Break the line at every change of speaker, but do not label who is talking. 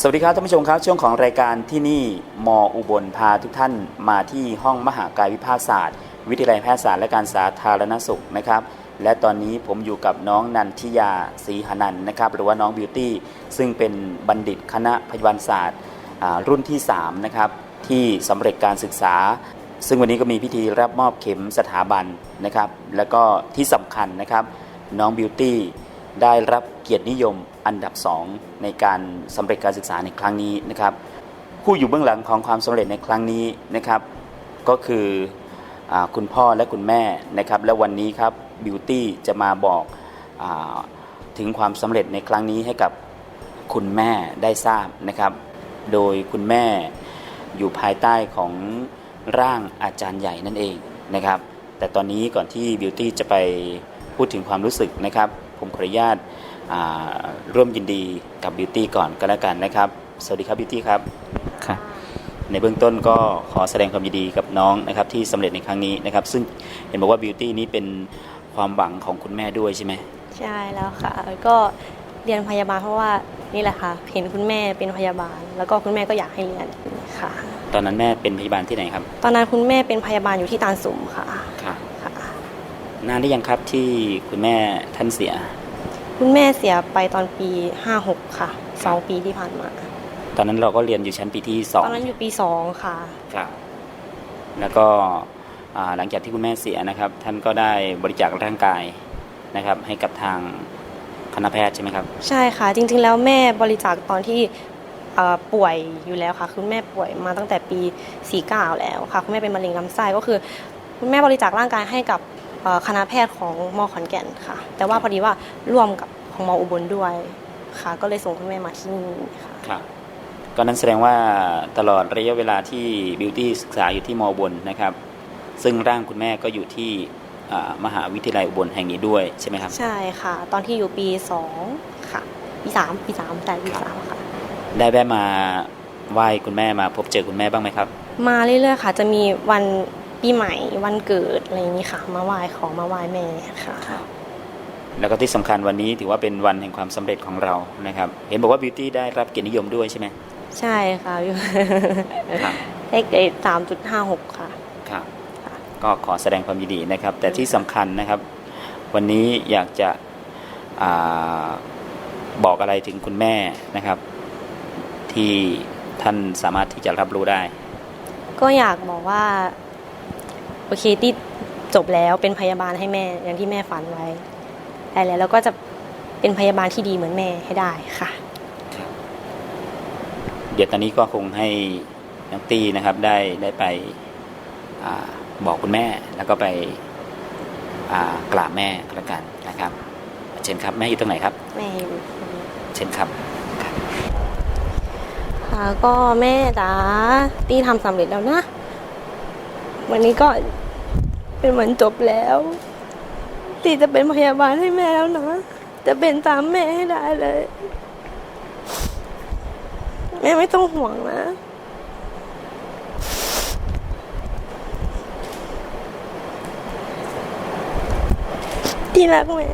สวัสดีครับท่านผู้ชมครับ ช่วงของรายการที่นี่มออุบลพาทุกท่านมาที่ห้องมหากายวิภาคศาสตร์ วิทยาลัยแพทยศาสตร์และการสาธารณสุขนะครับ และตอนนี้ผมอยู่กับน้องนันทิยาศรีหนันท์นะครับ หรือว่าน้องบิวตี้ซึ่งเป็นบัณฑิตคณะพยาบาลศาสตร์รุ่นที่3นะครับที่สำเร็จการศึกษา ซึ่งวันนี้ก็มีพิธีรับมอบเข็มสถาบันนะครับ แล้วก็ที่สำคัญนะครับน้องบิวตี้ได้รับเกียรตินิยม อันดับ 2 ในการสำเร็จการศึกษาในครั้งนี้นะครับ ผู้อยู่เบื้องหลังของความสำเร็จในครั้งนี้นะครับ ก็คืออคุณพ่อและคุณแม่นะครับ และวันนี้ครับบิวตี้จะมาบอกอถึงความสำเร็จในครั้งนี้ให้กับคุณแม่ได้ทราบนะครับ โดยคุณแม่อยู่ภายใต้ของร่างอาจารย์ใหญ่นั่นเองนะครับ แต่ตอนนี้ก่อนที่บิวตี้จะไปพูดถึงความรู้สึกนะครับ ผมขออนุญาต ร่วมยินดีกับบิวตี้ก่อนก็แล้วกันนะครับ สวัสดีครับบิวตี้ครับครับ ในเบื้องต้นก็ขอแสดงความยินดีกับน้องนะครับที่สำเร็จในครั้งนี้นะครับ ซึ่งเห็นบอกว่าบิวตี้นี้เป็นความหวังของคุณแม่ด้วยใช่ไหม
ใช่แล้วค่ะ ก็เรียนพยาบาลเพราะว่านี่แหละค่ะ เห็นคุณแม่เป็นพยาบาล แล้วก็คุณแม่ก็อยากให้เรียนค่ะ
ตอนนั้นแม่เป็นพยาบาลที่ไหนครับ
ตอนนั้นคุณแม่เป็นพยาบาลอยู่ที่ตาลสุมค่ะ
ครับ
ค่ะ
นานได้ยังครับที่คุณแม่ท่านเสีย
คุณแม่เสียไปตอนปี 56 ค่ะสองปีที่ผ่านมา
ตอนนั้นเราก็เรียนอยู่ชั้นปีที่สอ
ต
ง
อนนั้นอยู่ปี 2 ค่ะ
ครับ แล้วก็อ่าหลังจากที่คุณแม่เสียนะครับ ท่านก็ได้บริจาคร่างกายนะครับ ให้กับทางคณะแพทย์ใช่ไหมครับ
ใช่ค่ะ จริง ๆ แล้วแม่บริจาคตอนที่เอ่อป่วยอยู่แล้วค่ะ คุณแม่ป่วยมาตั้งแต่ปี 49 แล้วค่ะ คุณแม่เป็นมะเร็งลำไส้ก็คือ คุณแม่บริจาคร่างกายให้กับ เอ่อคณะแพทย์ของมอขอนแก่นค่ะ แต่ว่าพอดีว่าร่วมกับของมออุบลด้วยค่ะ ก็เลยส่งคุณแม่มาที่นี่ค่ะ
ครับก็นั้นแสดงว่าตลอดระยะเวลาที่บิวตี้ศึกษาอยู่ที่มอบนนะครับ ซึ่งร่างคุณแม่ก็อยู่ที่อ่ามหาวิทยาลัยอุบลแห่งนี้ด้วยใช่ไหมครับ
ใช่ค่ะ ตอนที่อยู่ปี2ค่ะ ปี3ปี3แต่ปี3ค่ะ
ได้แวะมาไหว้คุณแม่มาพบเจอคุณแม่บ้างไหมครับ
มาเรื่อยๆค่ะ จะมีวัน ปีใหม่วันเกิดอะไรอย่างนี้ค่ะ มาไหว้ของมาไหว้แม่ค่ะ
แล้วก็ที่สำคัญวันนี้ถือว่าเป็นวันแห่งความสำเร็จของเรานะครับ เห็นบอกว่าบิวตี้ได้รับเกียรตินิยมด้วยใช่ไหม
ใช่ค่ะ
ครับ
ได้เกรดสามจุดห้าหกค่ะ
ครับ
ค่ะ
ก็ขอแสดงความยินดีนะครับ แต่ที่สำคัญนะครับ วันนี้อยากจะอาบอกอะไรถึงคุณแม่นะครับ ที่ท่านสามารถที่จะรับรู้ได้
ก็อยากบอกว่า โอเคที่จบแล้วเป็นพยาบาลให้แม่อย่างที่แม่ฝันไว้ได้แล้วแล้วก็จะเป็นพยาบาลที่ดีเหมือนแม่ให้ได้ค่ะ
เดี๋ยวตอนนี้ก็คงให้น้องตี้นะครับได้ได้ไปอาบอกคุณแม่แล้วก็ไปอ่ากราบแม่ก็แล้วกันนะครับ เชิญครับแม่อยู่ตรงไหนครับ
แม่อยู่
เชิญครับ
ค่ะก็แม่จ๋าตี้ทำสำเร็จแล้วนะ วันนี้ก็เป็นวันจบแล้วตีจะเป็นพยาบาลให้แม่แล้วนะ จะเป็นตามแม่ให้ได้เลย แม่ไม่ต้องห่วงนะ ที่รักแม่